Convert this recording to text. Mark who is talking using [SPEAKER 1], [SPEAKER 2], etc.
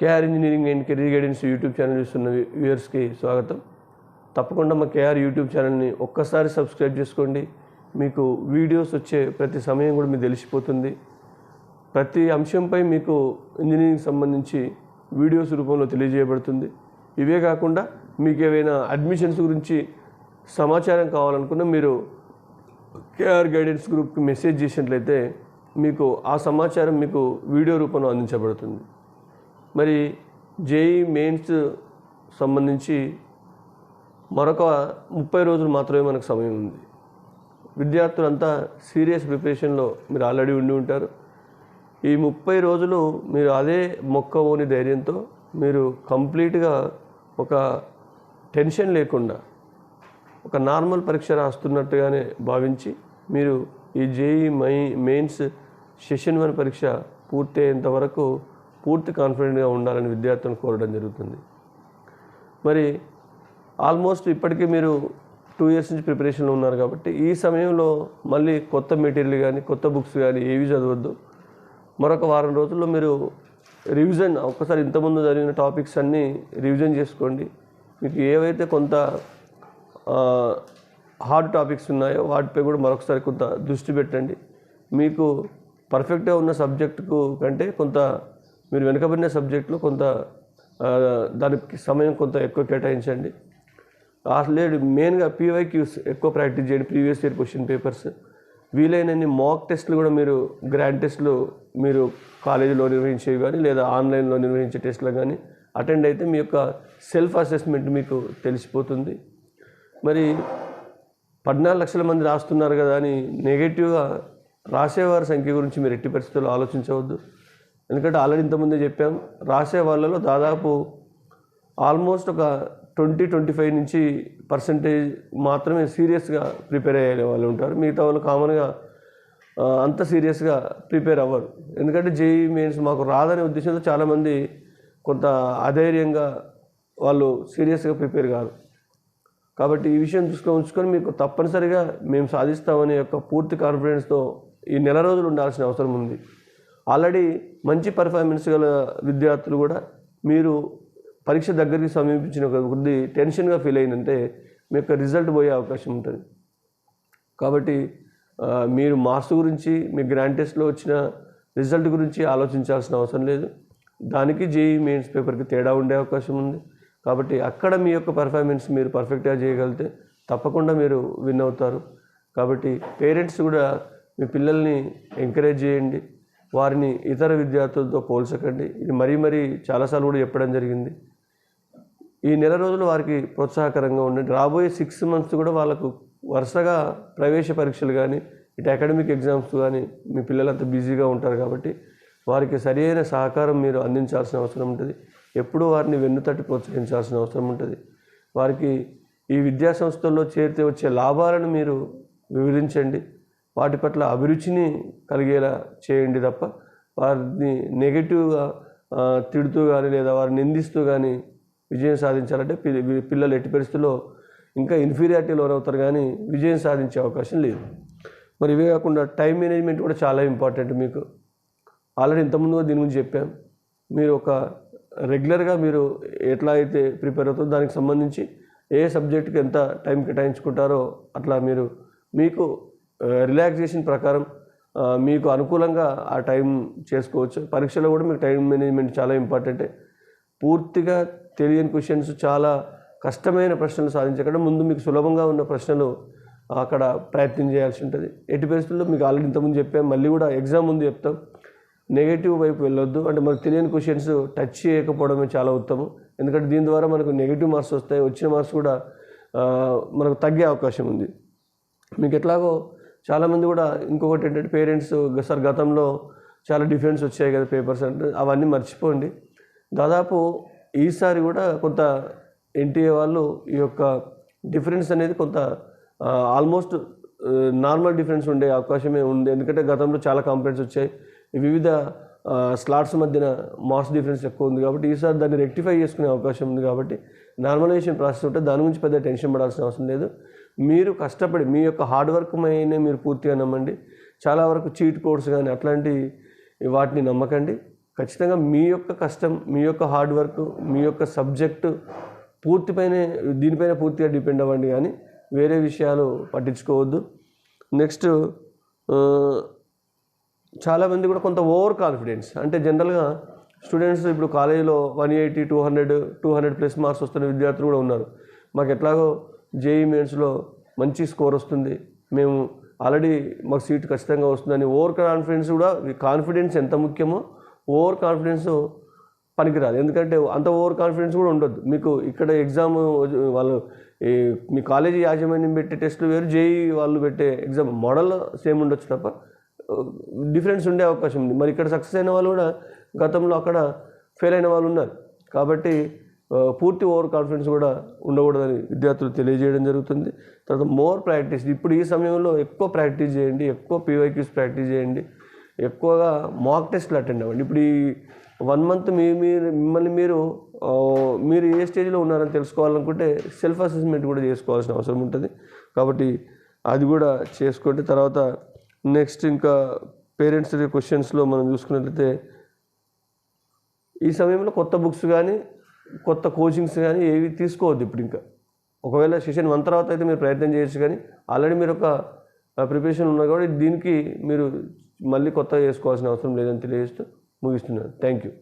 [SPEAKER 1] KR engineering and career guidance YouTube channel చూస్తున్న వ్యూయర్స్కి స్వాగతం. తప్పకుండా మా కేఆర్ యూట్యూబ్ ఛానల్ని ఒక్కసారి సబ్స్క్రైబ్ చేసుకోండి. మీకు వీడియోస్ వచ్చే ప్రతి సమయం కూడా మీకు తెలిసిపోతుంది. ప్రతి అంశంపై మీకు ఇంజనీరింగ్ సంబంధించి వీడియోస్ రూపంలో తెలియజేయబడుతుంది. ఇవే కాకుండా మీకు ఏవైనా అడ్మిషన్స్ గురించి సమాచారం కావాలనుకున్నా మీరు కేఆర్ గైడెన్స్ గ్రూప్కి మెసేజ్ చేసినట్లయితే మీకు ఆ సమాచారం మీకు వీడియో రూపంలో అందించబడుతుంది. మరి జేఈ మెయిన్స్ సంబంధించి మరొక ముప్పై రోజులు మాత్రమే మనకు సమయం ఉంది. విద్యార్థులంతా సీరియస్ ప్రిపరేషన్లో మీరు ఆల్రెడీ ఉండి ఉంటారు. ఈ ముప్పై రోజులు మీరు అదే మొక్కవోని ధైర్యంతో మీరు కంప్లీట్గా ఒక టెన్షన్ లేకుండా ఒక నార్మల్ పరీక్ష రాస్తున్నట్టుగానే భావించి మీరు ఈ జేఈ మై మెయిన్స్ సెషన్ వన్ పరీక్ష పూర్తయ్యేంత వరకు పూర్తి కాన్ఫిడెంట్గా ఉండాలని విద్యార్థులను కోరడం జరుగుతుంది. మరి ఆల్మోస్ట్ ఇప్పటికీ మీరు టూ ఇయర్స్ నుంచి ప్రిపరేషన్లో ఉన్నారు కాబట్టి ఈ సమయంలో మళ్ళీ కొత్త మెటీరియల్ కానీ కొత్త బుక్స్ కానీ ఏవి చదవద్దు. మరొక వారం రోజుల్లో మీరు రివిజన్ ఒక్కసారి ఇంతకుముందు జరిగిన టాపిక్స్ అన్నీ రివిజన్ చేసుకోండి. మీకు ఏవైతే కొంత హార్డ్ టాపిక్స్ ఉన్నాయో వాటిపై కూడా మరొకసారి కొంత దృష్టి పెట్టండి. మీకు పర్ఫెక్ట్గా ఉన్న సబ్జెక్టుకు కంటే కొంత మీరు వెనుకబడిన సబ్జెక్టులో కొంత దానికి సమయం కొంత ఎక్కువ కేటాయించండి. లేదు మెయిన్గా పీవైక్యూస్ ఎక్కువ ప్రాక్టీస్ చేయండి ప్రీవియస్ ఇయర్ క్వశ్చన్ పేపర్స్. వీలైనన్ని మాక్ టెస్ట్లు కూడా మీరు గ్రాండ్ టెస్ట్లు మీరు కాలేజీలో నిర్వహించేవి కానీ లేదా ఆన్లైన్లో నిర్వహించే టెస్ట్లు కానీ అటెండ్ అయితే మీ యొక్క సెల్ఫ్ అసెస్మెంట్ మీకు తెలిసిపోతుంది. మరి పద్నాలుగు లక్షల మంది రాస్తున్నారు కదా అని నెగిటివ్గా రాసేవారి సంఖ్య గురించి మీరు ఎట్టి పరిస్థితుల్లో ఆలోచించవద్దు. ఎందుకంటే ఆల్రెడీ ఇంతకుముందే చెప్పాం రాసే వాళ్ళలో దాదాపు ఆల్మోస్ట్ ఒక ట్వంటీ ట్వంటీ ఫైవ్ నుంచి పర్సంటేజ్ మాత్రమే సీరియస్గా ప్రిపేర్ అయ్యే వాళ్ళు ఉంటారు. మిగతా వాళ్ళు కామన్గా అంత సీరియస్గా ప్రిపేర్ అవ్వరు. ఎందుకంటే జేఈ మెయిన్స్ మాకు రాదనే ఉద్దేశంతో చాలామంది కొంత అధైర్యంగా వాళ్ళు సీరియస్గా ప్రిపేర్ కారు. కాబట్టి ఈ విషయం చూసుకొని ఉంచుకొని మీకు తప్పనిసరిగా మేము సాధిస్తామనే యొక్క పూర్తి కాన్ఫిడెన్స్తో ఈ నెల రోజులు ఉండాల్సిన అవసరం ఉంది. ఆల్రెడీ మంచి పర్ఫార్మెన్స్ గల విద్యార్థులు కూడా మీరు పరీక్ష దగ్గరికి సమీపించిన కొద్ది టెన్షన్గా ఫీల్ అయిందంటే మీ యొక్క రిజల్ట్ పోయే అవకాశం ఉంటుంది. కాబట్టి మీరు మార్క్స్ గురించి మీ గ్రాండ్ టెస్ట్లో వచ్చిన రిజల్ట్ గురించి ఆలోచించాల్సిన అవసరం లేదు. దానికి జేఈ మెయిన్స్ పేపర్కి తేడా ఉండే అవకాశం ఉంది. కాబట్టి అక్కడ మీ యొక్క పర్ఫార్మెన్స్ మీరు పర్ఫెక్ట్గా చేయగలిగితే తప్పకుండా మీరు విన్ అవుతారు. కాబట్టి పేరెంట్స్ కూడా మీ పిల్లల్ని ఎంకరేజ్ చేయండి. వారిని ఇతర విద్యార్థులతో పోల్చకండి. ఇది మరీ మరీ చాలాసార్లు కూడా చెప్పడం జరిగింది. ఈ నెల రోజులు వారికి ప్రోత్సాహకరంగా ఉండండి. రాబోయే సిక్స్ మంత్స్ కూడా వాళ్ళకు వరుసగా ప్రవేశ పరీక్షలు కానీ ఇటు అకాడమిక్ ఎగ్జామ్స్ కానీ మీ పిల్లలంతా బిజీగా ఉంటారు కాబట్టి వారికి సరైన సహకారం మీరు అందించాల్సిన అవసరం ఉంటుంది. ఎప్పుడూ వారిని వెన్నుతట్టి ప్రోత్సహించాల్సిన అవసరం ఉంటుంది. వారికి ఈ విద్యా సంస్థల్లో చేరితే వచ్చే లాభాలను మీరు వివరించండి. వాటి పట్ల అభిరుచిని కలిగేలా చేయండి తప్ప వారిని నెగిటివ్గా తిడుతూ కానీ లేదా వారిని నిందిస్తూ కానీ విజయం సాధించాలంటే పిల్లలు ఎట్టి పరిస్థితుల్లో ఇంకా ఇన్ఫీరియారిటీ లోనవుతారు కానీ విజయం సాధించే అవకాశం లేదు. మరి ఇవే కాకుండా టైం మేనేజ్మెంట్ కూడా చాలా ఇంపార్టెంట్ మీకు. ఆల్రెడీ ఇంతకుముందు దీని గురించి చెప్పాం. మీరు ఒక రెగ్యులర్గా మీరు ఎట్లా అయితే ప్రిపేర్ అవుతుందో దానికి సంబంధించి ఏ సబ్జెక్ట్కి ఎంత టైం కేటాయించుకుంటారో అట్లా మీరు మీకు రిలాక్సేషన్ ప్రకారం మీకు అనుకూలంగా ఆ టైం చేసుకోవచ్చు. పరీక్షలో కూడా మీకు టైం మేనేజ్మెంట్ చాలా ఇంపార్టెంటే. పూర్తిగా తెలియని క్వశ్చన్స్ చాలా కష్టమైన ప్రశ్నలు సాధించకుండా ముందు మీకు సులభంగా ఉన్న ప్రశ్నలు అక్కడ ప్రయత్నం చేయాల్సి ఉంటుంది. ఎట్టి పరిస్థితుల్లో మీకు ఆల్రెడీ ఇంతకుముందు చెప్పాం మళ్ళీ కూడా ఎగ్జామ్ ముందు చెప్తాం. నెగిటివ్ వైపు వెళ్ళొద్దు. అంటే మనకు తెలియని క్వశ్చన్స్ టచ్ చేయకపోవడమే చాలా ఉత్తమం. ఎందుకంటే దీని ద్వారా మనకు నెగిటివ్ మార్క్స్ వస్తాయి వచ్చిన మార్క్స్ కూడా మనకు తగ్గే అవకాశం ఉంది. మీకు ఎట్లాగో చాలామంది కూడా ఇంకొకటి ఏంటంటే పేరెంట్స్ సార్ గతంలో చాలా డిఫరెన్స్ వచ్చాయి కదా పేపర్స్ అంటే అవన్నీ మర్చిపోండి. దాదాపు ఈసారి కూడా కొంత ఎన్టీఏ వాళ్ళు ఈ యొక్క డిఫరెన్స్ అనేది కొంత ఆల్మోస్ట్ నార్మల్ డిఫరెన్స్ ఉండే అవకాశమే ఉంది. ఎందుకంటే గతంలో చాలా కంప్లైంట్స్ వచ్చాయి. వివిధ స్లాట్స్ మధ్యన మార్క్స్ డిఫరెన్స్ ఎక్కువ ఉంది కాబట్టి ఈసారి దాన్ని రెక్టిఫై చేసుకునే అవకాశం ఉంది కాబట్టి నార్మలైజేషన్ ప్రాసెస్ ఉంటే దాని గురించి పెద్ద టెన్షన్ పడాల్సిన అవసరం లేదు. మీరు కష్టపడి మీ యొక్క హార్డ్ వర్క్ మైనే మీరు పూర్తిగా నమ్మండి. చాలా వరకు చీట్ కోడ్స్ కానీ అట్లాంటి వాటిని నమ్మకండి. ఖచ్చితంగా మీ యొక్క కష్టం మీ యొక్క హార్డ్ వర్క్ మీ యొక్క సబ్జెక్టు పూర్తిపైనే దీనిపైన పూర్తిగా డిపెండ్ అవ్వండి కానీ వేరే విషయాలు పట్టించుకోవద్దు. నెక్స్ట్ చాలామంది కూడా కొంత ఓవర్ కాన్ఫిడెన్స్. అంటే జనరల్గా స్టూడెంట్స్ ఇప్పుడు కాలేజీలో one eighty two hundred two hundred plus marks వస్తున్న విద్యార్థులు కూడా ఉన్నారు. మాకు ఎట్లాగో జేఈ మెయిన్స్లో మంచి స్కోర్ వస్తుంది. మేము ఆల్రెడీ మాకు సీట్ ఖచ్చితంగా వస్తుందని ఓవర్ కాన్ఫిడెన్స్ కూడా కాన్ఫిడెన్స్ ఎంత ముఖ్యమో ఓవర్ కాన్ఫిడెన్స్ పనికిరాదు. ఎందుకంటే అంత ఓవర్ కాన్ఫిడెన్స్ కూడా ఉండొద్దు. మీకు ఇక్కడ ఎగ్జామ్ వాళ్ళు ఈ మీ కాలేజీ యాజమాన్యం పెట్టే టెస్టులు వేరు జేఈ వాళ్ళు పెట్టే ఎగ్జామ్ మోడల్ సేమ్ ఉండొచ్చు తప్ప డిఫరెన్స్ ఉండే అవకాశం ఉంది. మరి ఇక్కడ సక్సెస్ అయిన వాళ్ళు కూడా గతంలో అక్కడ ఫెయిల్ అయిన వాళ్ళు ఉన్నారు. కాబట్టి పూర్తి ఓవర్ కాన్ఫిడెన్స్ కూడా ఉండకూడదని విద్యార్థులు తెలియజేయడం జరుగుతుంది. తర్వాత మోర్ ప్రాక్టీస్ ఇప్పుడు ఈ సమయంలో ఎక్కువ ప్రాక్టీస్ చేయండి ఎక్కువ పీవైక్యూస్ ప్రాక్టీస్ చేయండి ఎక్కువగా మాక్ టెస్ట్లు అటెండ్ అవ్వండి. ఇప్పుడు ఈ వన్ మంత్ మీ మీరు మిమ్మల్ని మీరు మీరు ఏ స్టేజ్లో ఉన్నారని తెలుసుకోవాలనుకుంటే సెల్ఫ్ అసెస్మెంట్ కూడా చేసుకోవాల్సిన అవసరం ఉంటుంది. కాబట్టి అది కూడా చేసుకోండి. తర్వాత నెక్స్ట్ ఇంకా పేరెంట్స్ క్వశ్చన్స్లో మనం చూసుకున్నట్లయితే ఈ సమయంలో కొత్త బుక్స్ కానీ కొత్త కోచింగ్స్ కానీ ఏవి తీసుకోవద్దు ఇప్పుడు ఇంకా. ఒకవేళ సెషన్ వన్ తర్వాత అయితే మీరు ప్రయత్నం చేయొచ్చు కానీ ఆల్రెడీ మీరు ఒక ప్రిపరేషన్ ఉన్నా కాబట్టి దీనికి మీరు మళ్ళీ కొత్తగా చేసుకోవాల్సిన అవసరం లేదని తెలియజేస్తూ ముగిస్తున్నాను. Thank you